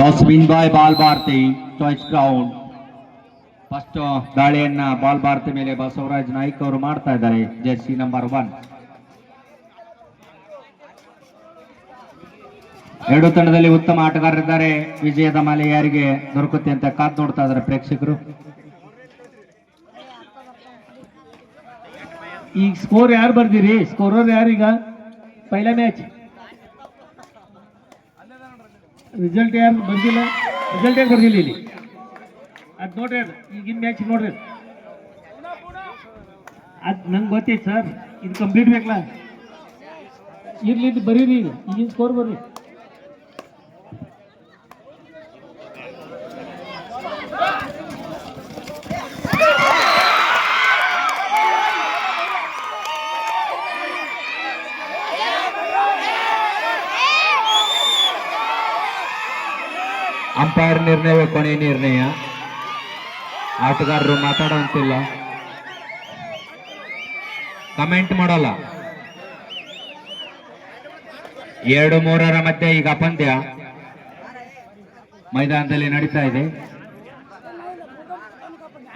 Toss win by Bal Bharati, choice ground first ದಾಳಿಯನ್ನ Bal Bharati ಮೇಲೆ ಬಸವರಾಜ್ ನಾಯ್ಕ ಅವರು ಮಾಡ್ತಾ ಇದ್ದಾರೆ ಜೆಸಿ ನಂಬರ್ ಒನ್ ಎರಡು ತಂಡದಲ್ಲಿ ಉತ್ತಮ ಆಟಗಾರರಿದ್ದಾರೆ. ವಿಜಯದ ಮಾಲೆ ಯಾರಿಗೆ ದೊರಕುತ್ತೆ ಅಂತ ಕಾದ್ ನೋಡ್ತಾ ಇದ್ದಾರೆ ಪ್ರೇಕ್ಷಕರು. ಈಗ ಸ್ಕೋರ್ ಯಾರು ಬರ್ದಿರಿ? ಸ್ಕೋರರ್ ಯಾರೀಗ ಪೈಲ ಮ್ಯಾಚ್ ರಿಸಲ್ಟ್ ಯಾರು ಬಂದಿಲ್ಲ? ರಿಸಲ್ಟ್ ಯಾರು ಬರ್ದಿಲ್ಲ ಇಲ್ಲಿ? ಅದು ನೋಡ್ರಿ ಅದು. ಈಗಿನ ಮ್ಯಾಚ್ ನೋಡ್ರಿ ಅದು. ನಂಗೆ ಗೊತ್ತೈತೆ ಸರ್ ಇದು ಕಂಪ್ಲೀಟ್ ಬೇಕಲ್ಲ ಇರ್ಲಿ ಬರೀರಿ. ಈಗಿನ ಸ್ಕೋರ್ ಬರ್ರಿ ಅಂಪೈರ್ ನಿರ್ಣಯವೇ ಕೊನೆ ನಿರ್ಣಯ. ಆಟಗಾರರು ಮಾತಾಡುವಂತಿಲ್ಲ. ಕಮೆಂಟ್ ಮಾಡಲ್ಲ. ಎರಡು ಮೂರರ ಮಧ್ಯೆ ಈಗ ಪಂದ್ಯ ಮೈದಾನದಲ್ಲಿ ನಡೀತಾ ಇದೆ.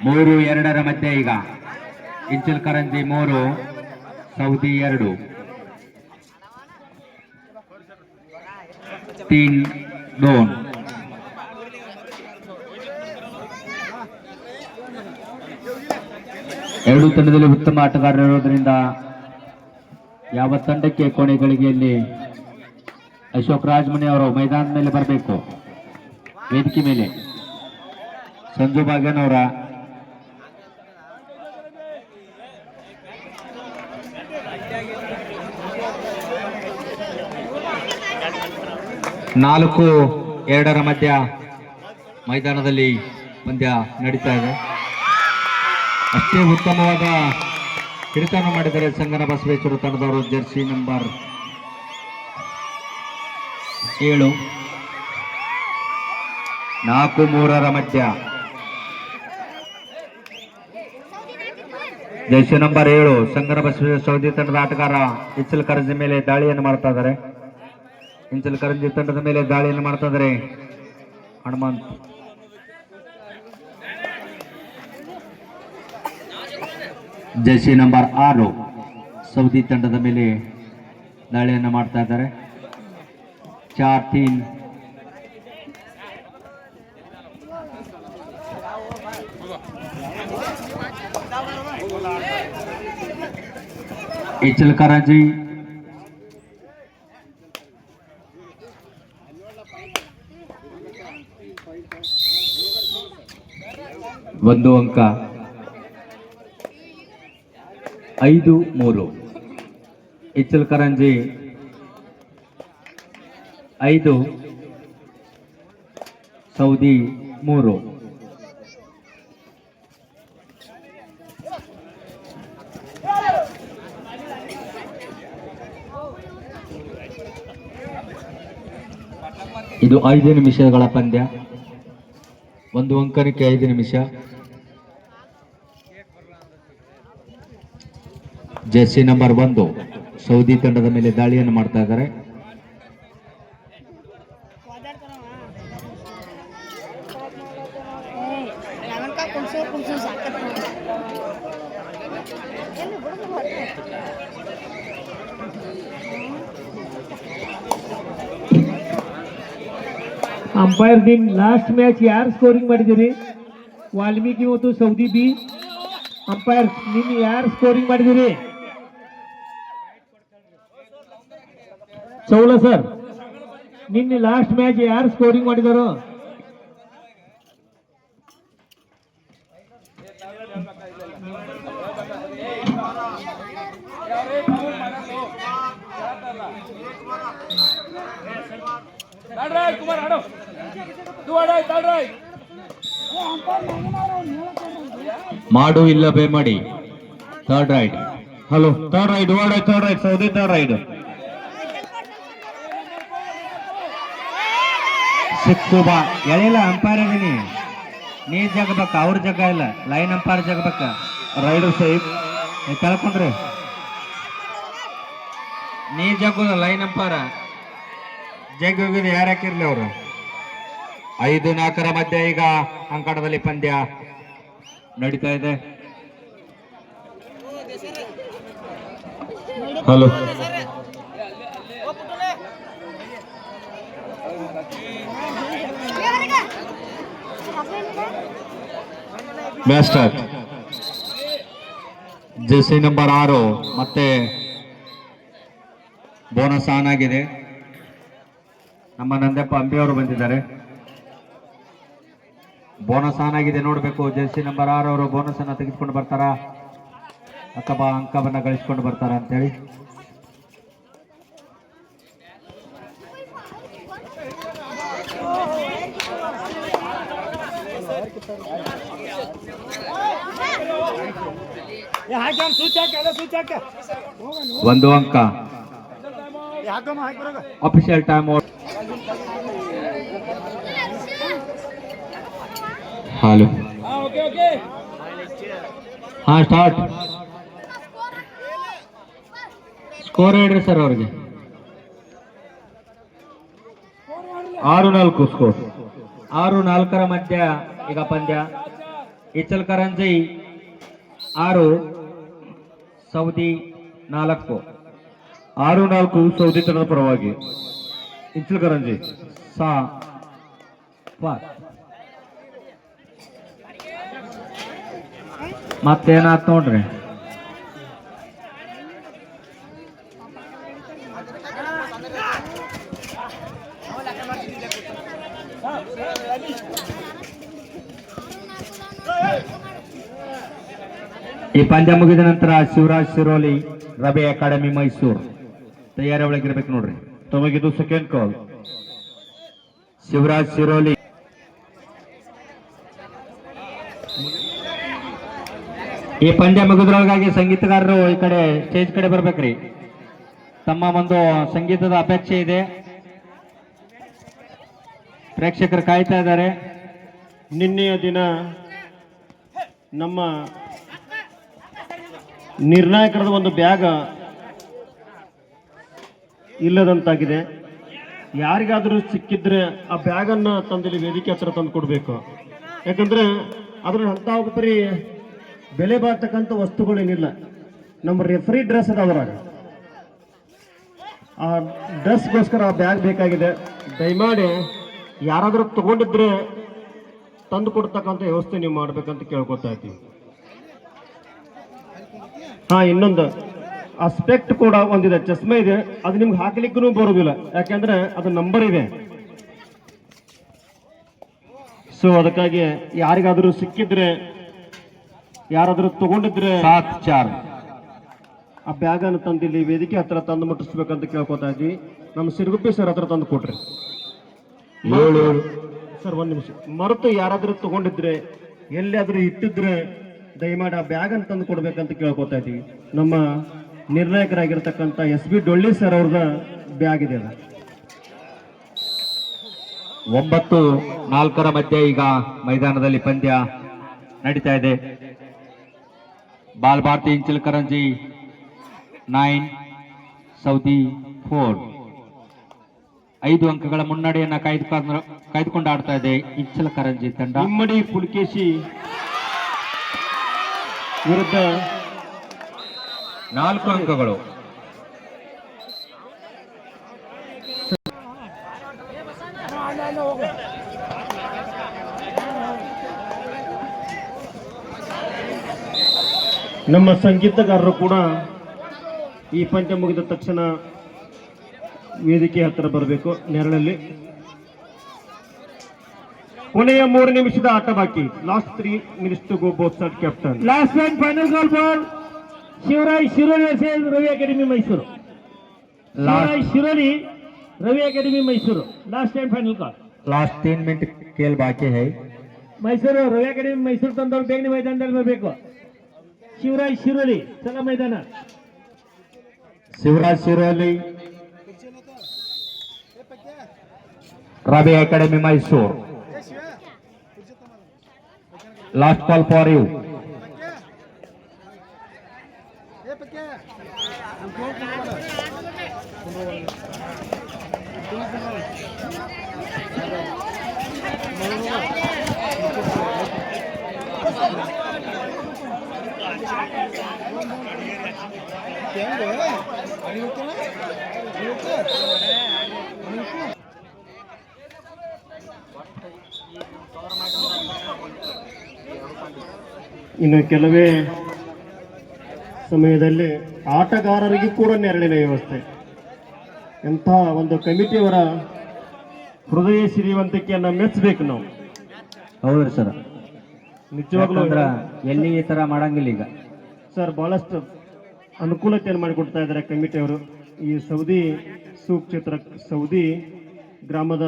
ಮೂರು, ಎರಡರ ಮಧ್ಯೆ ಈಗ. ಇಂಚಲ್ ಕರಂಜಿ ಮೂರು, ಸೌದಿ ಎರಡು. ತೀನ್ ಡೋನ್ ಎರಡು ತಂಡದಲ್ಲಿ ಉತ್ತಮ ಆಟಗಾರರಿರೋದ್ರಿಂದ ಯಾವ ತಂಡಕ್ಕೆ ಕೊನೆ ಗಳಿಗೆಯಲ್ಲಿ ಅಶೋಕ್ ರಾಜಮಣಿ ಅವರು ಮೈದಾನದ ಮೇಲೆ ಬರಬೇಕು? ವೇದಿಕೆ ಮೇಲೆ. ಸಂಜು ಭಾಗ್ಯನ್ ಅವರ ನಾಲ್ಕು, ಎರಡರ ಮಧ್ಯ ಮೈದಾನದಲ್ಲಿ ಪಂದ್ಯ ನಡೀತಾ ಇದೆ. ಅಷ್ಟೇ ಉತ್ತಮವಾದ ಹಿಡಿತವನ್ನು ಮಾಡಿದ್ದಾರೆ ಸಂಗನ ಬಸವೇಶ್ವರ ತಂಡದವರು, ಜರ್ಸಿ ನಂಬರ್ ಏಳು. ನಾಲ್ಕು ಮೂರರ ಮಧ್ಯ. ಜರ್ಸಿ ನಂಬರ್ ಏಳು, ಸಂಗನ ಬಸವೇಶ್ವರ ಸೌದಿ ತಂಡದ ಆಟಗಾರ ಇಚ್ಚಲ್ ಕರಂಜಿ ಮೇಲೆ ದಾಳಿಯನ್ನು ಮಾಡ್ತಾ ಇದ್ದಾರೆ. ಇಂಚಲ್ ಕರಂಜಿ ತಂಡದ ಮೇಲೆ ದಾಳಿಯನ್ನು ಮಾಡ್ತಾ ಇದ್ದಾರೆ ಹನುಮಂತ್. ಜೆಸಿ ನಂಬರ್ ಆರು ಸೌದಿ ತಂಡದ ಮೇಲೆ ದಾಳಿಯನ್ನು ಮಾಡ್ತಾ ಇದ್ದಾರೆ. ಚಾರ್ ತೀನ್ ಇಚಲ್ ಕರಾಜಿ ಒಂದು ಅಂಕ. ಐದು ಮೂರು. ಇಚ್ಚಲ್ ಕರಂಜಿ ಐದು ಸೌದಿ ಮೂರು. ಇದು ಐದು ನಿಮಿಷಗಳ ಪಂದ್ಯ. ಒಂದು ಅಂಕನಕ್ಕೆ ಐದು ನಿಮಿಷ. ಜೆರ್ಸಿ ನಂಬರ್ ಒಂದು. ಸೌದಿ ತಂಡದ ಮೇಲೆ ದಾಳಿಯನ್ನು ಮಾಡ್ತಾ ಇದ್ದಾರೆ. ಅಂಪೈರ್ ನಿಮ್ ಲಾಸ್ಟ್ ಮ್ಯಾಚ್ ಯಾರು ಸ್ಕೋರಿಂಗ್ ಮಾಡಿದಿರಿ ವಾಲ್ಮೀಕಿ ಮತ್ತು ಸೌದಿ ಬಿ ಅಂಪೈರ್ ನಿಮ್ ಯಾರು ಸ್ಕೋರಿಂಗ್ ಮಾಡಿದಿರಿ ಚೌಲ ಸರ್ ನಿನ್ನೆ ಲಾಸ್ಟ್ ಮ್ಯಾಚ್ ಯಾರು ಸ್ಕೋರಿಂಗ್ ಮಾಡಿದರು? ಮಾಡು ಇಲ್ಲ ಬೇ ಮಾಡಿ. Third raid hello third raid ಓಡ ಥರ್ಡ್ ರೈಡ್ ಸೌದಿ ಥರ್ಡ್ ರೈಡ್ ಸಿಕ್ಕು ಬಾ. ಎಳಿಲ್ಲ ಅಂಪೈರ್ ಇದೀನಿ. ನೀ ಜಗಬೇಕ, ಅವ್ರ ಜಗ ಇಲ್ಲ. ಲೈನ್ ಅಂಪೈರ್ ಜಗಬೇಕ. ರೈಡರ್ ಸೈಬ್ ಕಳ್ಕೊಂಡ್ರಿ ನೀ ಜಗ್ಗುದ ಲೈನ್ ಅಂಪೈರ ಜಗ್ ಹೋಗಿದ್ ಯಾರು ಹಾಕಿರ್ಲಿ ಅವರು? ಐದು ನಾಲ್ಕರ ಮಧ್ಯೆ ಈಗ ಅಂಕಣದಲ್ಲಿ ಪಂದ್ಯ ನಡೀತಾ ಇದೆ. Hello match start JC number ಆರು, ಮತ್ತೆ ಬೋನಸ್ ಆನ್ ಆಗಿದೆ. ನಮ್ಮ ನಂದಪ್ಪ ಅಂಬಿಯವರು ಬಂದಿದ್ದಾರೆ. ಬೋನಸ್ ಆನ್ ಆಗಿದೆ, ನೋಡಬೇಕು. ಜೆರ್ಸಿ ನಂಬರ್ ಆರು ಅವರು ಬೋನಸ್ ಅನ್ನ ತೆಗೆದುಕೊಂಡು ಬರ್ತಾರಾ? ಅಥವಾ ಅಂಕವನ್ನ ಗಳಿಸ್ಕೊಂಡು ಬರ್ತಾರ ಅಂತೇಳಿ ಹಾಕಿ ಅವ್ನು ಸ್ವಿಚ್ ಹಾಕಿ ಅಲ್ಲ ಸ್ವಿಚ್ ಹಾಕ ಒಂದು ಅಂಕ. ಯಾಕಮ್ಮ ಹಾಕಿ ಬರೋಗ ಅಫಿಷಿಯಲ್ ಟೈಮ್ ಔಟ್ ಹಲೋ ಹಾಂ ಓಕೆ ಓಕೆ ಹಾ ಸ್ಟಾರ್ಟ್ ಸ್ಕೋರ್ ಹೇಳ್ರಿ ಸರ್ ಅವ್ರಿಗೆ. ಆರು ನಾಲ್ಕು ಸ್ಕೋರ್ ಆರು ನಾಲ್ಕರ ಮಧ್ಯ ಈಗ ಪಂದ್ಯ. ಇಚಲ್ಕರಂಜಿ ಆರು. ಸೌದಿ ನಾಲ್ಕು. ಆರು ನಾಲ್ಕು ಸೌದಿ ತಂಡದ ಪರವಾಗಿ. ಇಚಲ್ಕರಂಜಿ ಸಾ ಮತ್ತೇನಾತ್ ನೋಡ್ರಿ? ಈ ಪಂದ್ಯ ಮುಗಿದ ನಂತರ ಶಿವರಾಜ್ ಶಿರೋಲಿ ರಬೆ ಅಕಾಡೆಮಿ ಮೈಸೂರು. ತಯಾರಿ ಒಳಗಿರ್ಬೇಕು ನೋಡ್ರಿ. ತಮಗಿದು ಸೆಕೆಂಡ್ ಕಾಲ್ ಶಿವರಾಜ್ ಶಿರೋಲಿ. ಈ ಪಂದ್ಯ ಮುಗಿದ್ರೊಳಗಾಗಿ ಸಂಗೀತಗಾರರು ಈ ಕಡೆ ಸ್ಟೇಜ್ ಕಡೆ ಬರ್ಬೇಕ್ರಿ. ತಮ್ಮ ಒಂದು ಸಂಗೀತದ ಅಪೇಕ್ಷೆ ಇದೆ. ಪ್ರೇಕ್ಷಕರು ಕಾಯ್ತಾ ಇದ್ದಾರೆ. ನಿನ್ನೆಯ ದಿನ ನಮ್ಮ ನಿರ್ಣಾಯಕರದ ಒಂದು ಬ್ಯಾಗ ಇಲ್ಲದಂತಾಗಿದೆ. ಯಾರಿಗಾದರೂ ಸಿಕ್ಕಿದ್ರೆ ಆ ಬ್ಯಾಗನ್ನು ತಂದಿಲ್ಲಿ ವೇದಿಕೆ ಹತ್ರ ತಂದು ಕೊಡಬೇಕು. ಯಾಕಂದರೆ ಅದ್ರ ಅಂತ ಒಬ್ಬರಿ ಬೆಲೆ ಬಾಳ್ತಕ್ಕಂಥ ವಸ್ತುಗಳೇನಿಲ್ಲ. ನಮ್ಮ ರೆಫ್ರಿ ಡ್ರೆಸ್ ಅದ ಅದರಾಗ. ಆ ಡ್ರೆಸ್ಗೋಸ್ಕರ ಆ ಬ್ಯಾಗ್ ಬೇಕಾಗಿದೆ. ದಯಮಾಡಿ ಯಾರಾದರೂ ತಗೊಂಡಿದ್ರೆ ತಂದು ಕೊಡ್ತಕ್ಕಂಥ ವ್ಯವಸ್ಥೆ ನೀವು ಮಾಡಬೇಕಂತ ಕೇಳ್ಕೊತಾ ಇದ್ದೀವಿ ಹಾ ಇನ್ನೊಂದು. ಅಸ್ಪೆಕ್ಟ್ ಸ್ಪೆಕ್ಟ್ ಕೂಡ ಒಂದಿದೆ. ಚಸ್ಮೆ ಇದೆ. ಅದು ನಿಮ್ಗೆ ಹಾಕ್ಲಿಕ್ಕೂ ಬರೋದಿಲ್ಲ. ಯಾಕೆಂದ್ರೆ ಅದು ನಂಬರ್ ಇದೆ. ಸೊ ಅದಕ್ಕಾಗಿ ಯಾರಿಗಾದರೂ ಸಿಕ್ಕಿದ್ರೆ ಯಾರಾದರೂ ತಗೊಂಡಿದ್ರೆ ಸಾತ್ ಚಾರ್. ಆ ಬ್ಯಾಗ್ ಅನ್ನು ತಂದಿಲ್ಲಿ ವೇದಿಕೆ ಹತ್ರ ತಂದು ಮುಟ್ಟಿಸ್ಬೇಕಂತ ಕೇಳ್ಕೊತಾ ಇದ್ವಿ. ನಮ್ಮ ಸಿರುಗುಪ್ಪಿ ಸರ್ ಹತ್ರ ತಂದು ಕೊಟ್ರಿ. ಸರ್ ಒಂದ್ ನಿಮಿಷ. ಮರೆತು ಯಾರಾದರೂ ತಗೊಂಡಿದ್ರೆ ಎಲ್ಲಿಯಾದ್ರೂ ಇಟ್ಟಿದ್ರೆ ದಯಮಾಡಿ ಆ ಬ್ಯಾಗ್ ಅನ್ನು ತಂದು ಕೊಡ್ಬೇಕಂತ ಕೇಳ್ಕೊತಾ ಇದ್ದೀವಿ. ನಮ್ಮ ನಿರ್ಣಾಯಕರಾಗಿರ್ತಕ್ಕಂಥ ಎಸ್ ಬಿ ಡೊಳ್ಳಿ ಸರ್ ಅವ್ರದ ಬ್ಯಾಗ್ ಇದೆ ಅದು. ಒಂಬತ್ತು ನಾಲ್ಕರ ಮಧ್ಯೆ ಈಗ ಮೈದಾನದಲ್ಲಿ ಪಂದ್ಯ ನಡೀತಾ ಇದೆ. ಬಾಲ್ ಭಾರತಿ ಇಂಚಲ್ ಕರಂಜಿ ನೈನ್ ಸೌದಿ ಫೋರ್. ಐದು ಅಂಕಗಳ ಮುನ್ನಡೆಯನ್ನ ಕಾಯ್ದುಕೊಂಡು ಕಾಯ್ದುಕೊಂಡು ಆಡ್ತಾ ಇದೆ ಇಂಚಲ್ ಕರಂಜಿ ತಂಡ. ಇಮ್ಮಡಿ ಪುಲ್ಕೇಶಿ ವಿರುದ್ಧ ನಾಲ್ಕು ಅಂಕಗಳು. ನಮ್ಮ ಸಂಗೀತಗಾರರು ಕೂಡ ಈ ಪಂದ್ಯ ಮುಗಿದ ತಕ್ಷಣ ವೇದಿಕೆ ಹತ್ತಿರ ಬರಬೇಕು ನೆರಳಲ್ಲಿ. ಕೊನೆಯ ಮೂರು ನಿಮಿಷದ ಆಟ ಬಾಕಿ last three minutes to go both side captain last and final goal ball Shivaraj Shiroli versus Ravi academy Mysuru Shivaraj Shiroli Ravi academy Mysuru last and final call last Teen minute ಕೇಲ್ ಬಾಕಿ ಹೈ Mysuru Ravi academy Mysuru ತಂದವ್ರು ಬೇಗನೆ ಮೈದಾನದಲ್ಲಿ ಬರಬೇಕು ಶಿವರಾಜ್ ಶಿರೋಲಿ ಚಲ ಮೈದಾನ Shivaraj Shiroli Ravi academy Mysuru last call for you ಇನ್ನು ಕೆಲವೇ ಸಮಯದಲ್ಲಿ ಆಟಗಾರರಿಗೂ ಕೂಡ ನೆರಳಿನ ವ್ಯವಸ್ಥೆ. ಎಂಥ ಒಂದು ಕಮಿಟಿಯವರ ಹೃದಯ ಸಿರಿವಂತಿಕೆಯನ್ನು ಮೆಚ್ಚಬೇಕು ನಾವು. ಹೌದ್ರಿ ಸರ್. ನಿಜವಾಗ್ಲೂ ಅಂದ್ರೆ ಎಲ್ಲಿ ಈ ತರ ಮಾಡಂಗಿಲ್ಲ ಈಗ. ಸರ್ ಭಾಳಷ್ಟು ಅನುಕೂಲತೆಯನ್ನು ಮಾಡಿಕೊಡ್ತಾ ಇದ್ದಾರೆ ಕಮಿಟಿಯವರು. ಈ ಸೌದಿ ಸುಕ್ಷೇತ್ರ ಸೌದಿ ಗ್ರಾಮದ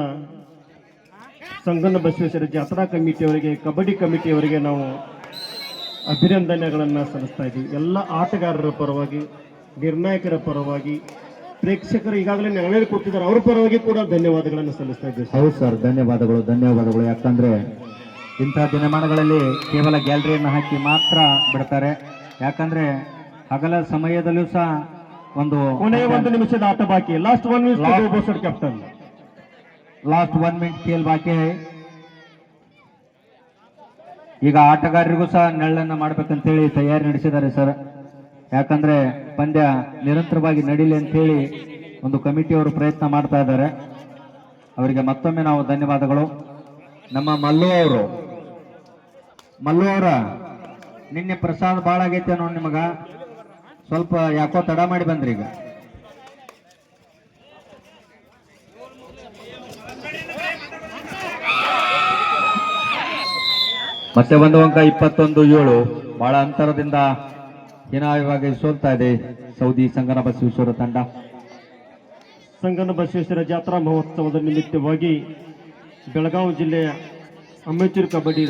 ಸಂಗನ ಬಸವೇಶ್ವರ ಜಾತ್ರಾ ಕಮಿಟಿಯವರಿಗೆ ಕಬಡ್ಡಿ ಕಮಿಟಿಯವರಿಗೆ ನಾವು ಅಭಿನಂದನೆಗಳನ್ನು ಸಲ್ಲಿಸ್ತಾ ಇದ್ದೀವಿ. ಎಲ್ಲ ಆಟಗಾರರ ಪರವಾಗಿ ನಿರ್ಣಾಯಕರ ಪರವಾಗಿ ಪ್ರೇಕ್ಷಕರು ಈಗಾಗಲೇ ನೆರವೇರಿ ಕೊಟ್ಟಿದ್ದಾರೆ. ಅವ್ರ ಪರವಾಗಿ ಕೂಡ ಧನ್ಯವಾದಗಳನ್ನು ಸಲ್ಲಿಸ್ತಾ ಇದ್ದೀವಿ. ಹೌದು ಸರ್ ಧನ್ಯವಾದಗಳು ಧನ್ಯವಾದಗಳು. ಯಾಕಂದ್ರೆ ಇಂತಹ ದಿನಮಾನಗಳಲ್ಲಿ ಕೇವಲ ಗ್ಯಾಲರಿಯನ್ನು ಹಾಕಿ ಮಾತ್ರ ಬಿಡ್ತಾರೆ. ಯಾಕಂದ್ರೆ ಹಗಲ ಸಮಯದಲ್ಲೂ ಸಹ ಒಂದು ಕೊನೆಯ ಒಂದು ನಿಮಿಷದ ಆಟ ಬಾಕಿ. Last one minute captain last one minute kale ಬಾಕಿ. ಈಗ ಆಟಗಾರರಿಗೂ ಸಹ ನೆರಳನ್ನ ಮಾಡ್ಬೇಕಂತೇಳಿ ತಯಾರಿ ನಡೆಸಿದ್ದಾರೆ ಸರ್. ಯಾಕಂದ್ರೆ ಪಂದ್ಯ ನಿರಂತರವಾಗಿ ನಡೀಲಿ ಅಂತೇಳಿ ಒಂದು ಕಮಿಟಿಯವರು ಪ್ರಯತ್ನ ಮಾಡ್ತಾ ಇದ್ದಾರೆ. ಅವರಿಗೆ ಮತ್ತೊಮ್ಮೆ ನಾವು ಧನ್ಯವಾದಗಳು. ನಮ್ಮ ಮಲ್ಲು ಅವರು. ಮಲ್ಲು ಅವರ, ನಿನ್ನೆ ಪ್ರಸಾದ ಭಾಳ ಆಗೈತೆ ನೋಡಿ ನಿಮಗ. ಸ್ವಲ್ಪ ಯಾಕೋ ತಡ ಮಾಡಿ ಬಂದ್ರಿ ಈಗ. ಮತ್ತೆ ಒಂದು ಅಂಕ ಇಪ್ಪತ್ತೊಂದು ಏಳು. ಬಹಳ ಅಂತರದಿಂದ ಹೀನಾಯವಾಗಿ ಸೋಲ್ತಾ ಇದೆ ಸೌದಿ ಸಂಗನ ಬಸವೇಶ್ವರ ತಂಡ. ಸಂಗನ ಬಸವೇಶ್ವರ ಜಾತ್ರಾ ಮಹೋತ್ಸವದ ನಿಮಿತ್ತವಾಗಿ ಬೆಳಗಾವಿ ಜಿಲ್ಲೆಯ ಅಮೇಚೂರು ಕಬಡ್ಡಿ